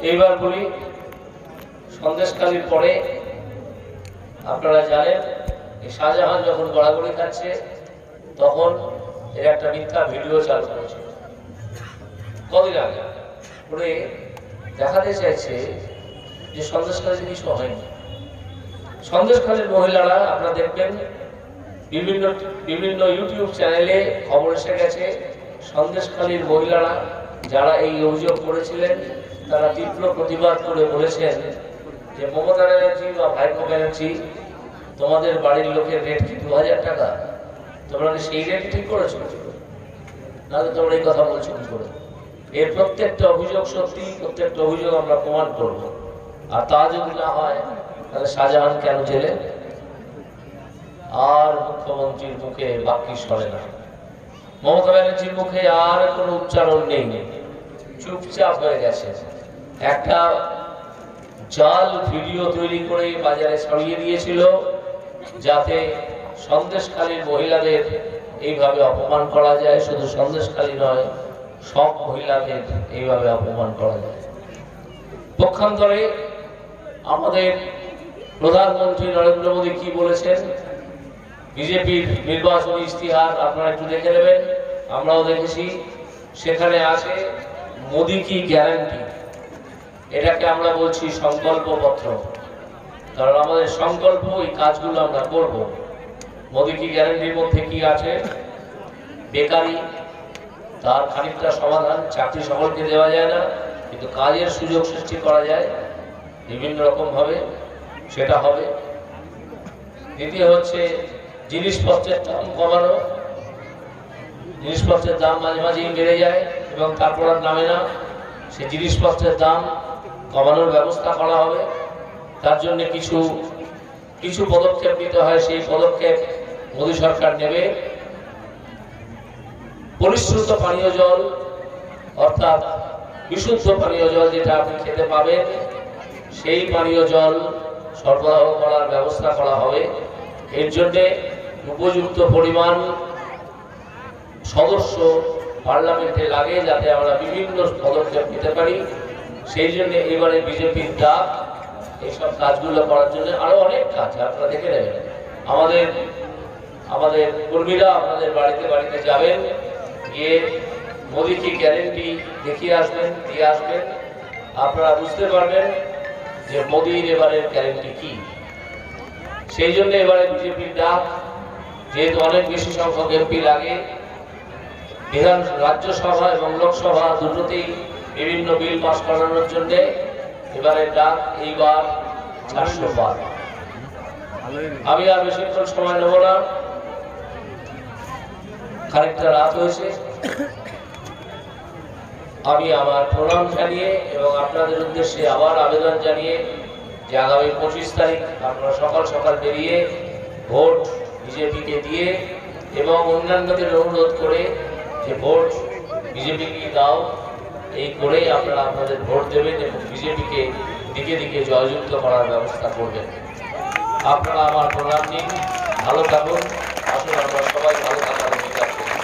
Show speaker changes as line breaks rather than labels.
এইবার বলি সন্দেশকালীর পরে আপনারা জানেন শাহজাহান যখন গড়াগড়ি খাচ্ছে, তখন এর একটা মিথ্যা ভিডিও চালু করেছিল কদিন আগে। করে দেখাতে চাইছে যে সন্দেশকালী কিছু হয়নি। সন্দেশখালীর মহিলারা আপনারা দেখবেন, বিভিন্ন বিভিন্ন ইউটিউব চ্যানেলে খবর এসে গেছে, সন্দেশখালীর মহিলারা যারা এই অভিযোগ করেছিলেন, তারা তীব্র প্রতিবাদ করে বলেছেন যে মমতা ব্যানার্জি বা ভাইপো ব্যানার্জি, তোমাদের বাড়ির লোকের রেট কি দু হাজার টাকা? তোমরা কি সেই রেট ঠিক করেছ? নাহলে তোমরা এই কথা বলছো কি করে? এর প্রত্যেকটা অভিযোগ সত্যি, প্রত্যেকটা অভিযোগ আমরা প্রমাণ করব। আর তা যদি না হয়, তাহলে শাহজাহান কেন জেলে? আর মুখ্যমন্ত্রীর মুখে বাকি সরে না। মমতা ব্যানার্জির মুখে আর কোনো উচ্চারণ নেই। চুপচাপ হয়ে গেছে। একটা জাল ভিডিও তৈরি করে বাজারে ছড়িয়ে দিয়েছিল, যাতে সন্দেশকালীন মহিলাদের এইভাবে অপমান করা যায়। শুধু সন্দেশকালী নয়, সব মহিলাদের এইভাবে অপমান করা যায়। পক্ষান্তরে আমাদের প্রধানমন্ত্রী নরেন্দ্র মোদী কি বলেছেন? বিজেপির নির্বাচনী ইস্তিহার আপনারা একটু দেখে নেবেন, আমরাও দেখেছি, সেখানে আছে মোদি কি গ্যারান্টি এটাকে আমরা বলছি সংকল্পপত্র। কারণ আমাদের সংকল্প, এই কাজগুলো আমরা করব। মোদি কি গ্যারান্টির মধ্যে কি আছে? বেকারি, তার খানিকটা সমাধান, চাকরি সকলকে দেওয়া যায় না, কিন্তু কাজের সুযোগ সৃষ্টি করা যায়, বিভিন্ন রকম ভাবে, সেটা হবে। দ্বিতীয় হচ্ছে জিনিসপত্রের দাম কমানো, জিনিসপত্রের দাম মাঝে মাঝেই বেড়ে যায় এবং তারপর আর নামে না। সেই জিনিসপত্রের দাম কমানোর ব্যবস্থা করা হবে। তার জন্য কিছু কিছু পদক্ষেপ নিতে হয়, সেই পদক্ষেপ মোদী সরকার নেবে। পরিশ্রুত পানীয় জল, অর্থাৎ বিশুদ্ধ পানীয় জল যেটা আপনি খেতে পাবেন, সেই পানীয় জল সরবরাহ করার ব্যবস্থা করা হবে। এর জন্যে উপযুক্ত পরিমাণ সদস্য পার্লামেন্টে লাগে যাতে আমরা বিভিন্ন পদক্ষেপ নিতে পারি। সেই জন্য এবারে বিজেপির ডাক, এইসব কাজগুলো করার জন্য আরও অনেক কাজ আপনারা দেখে নেবেন। আমাদের আমাদের কর্মীরা আপনাদের বাড়িতে বাড়িতে যাবেন, গিয়ে মোদি কি গ্যারেন্টি দেখিয়ে আসবেন, দিয়ে আসবেন। আপনারা বুঝতে পারবেন যে মোদির এবারের গ্যারেন্টি কি। সেই জন্য এবারে বিজেপির ডাক যেহেতু অনেক বেশি সংখ্যক এমপি লাগে, বিধান রাজ্যসভা এবং লোকসভা দুটোতেই বিভিন্ন বিল পাশ করানোর জন্য এবারে ডাক এইবার চারশো বার আমি আর বেশিক্ষণ সময় নেব না। খানিকটা রাত হয়েছে। আমি আমার প্রণাম জানিয়ে এবং আপনাদের উদ্দেশ্যে আবার আবেদন জানিয়ে যে আগামী পঁচিশ তারিখ আপনারা সকাল সকাল বেরিয়ে ভোট বিজেপিকে দিয়ে এবং অন্যান্যদের অনুরোধ করে যে ভোট বিজেপিকে দাও, এই করে আপনারা আপনাদের ভোট দেবেন এবং বিজেপিকে দিকে দিকে জয়যুক্ত করার ব্যবস্থা করবেন। আপনারা আমার প্রণাম নিন, ভালো থাকুন আসলে আমরা সবাই ভালো থাকার অধিকার করি।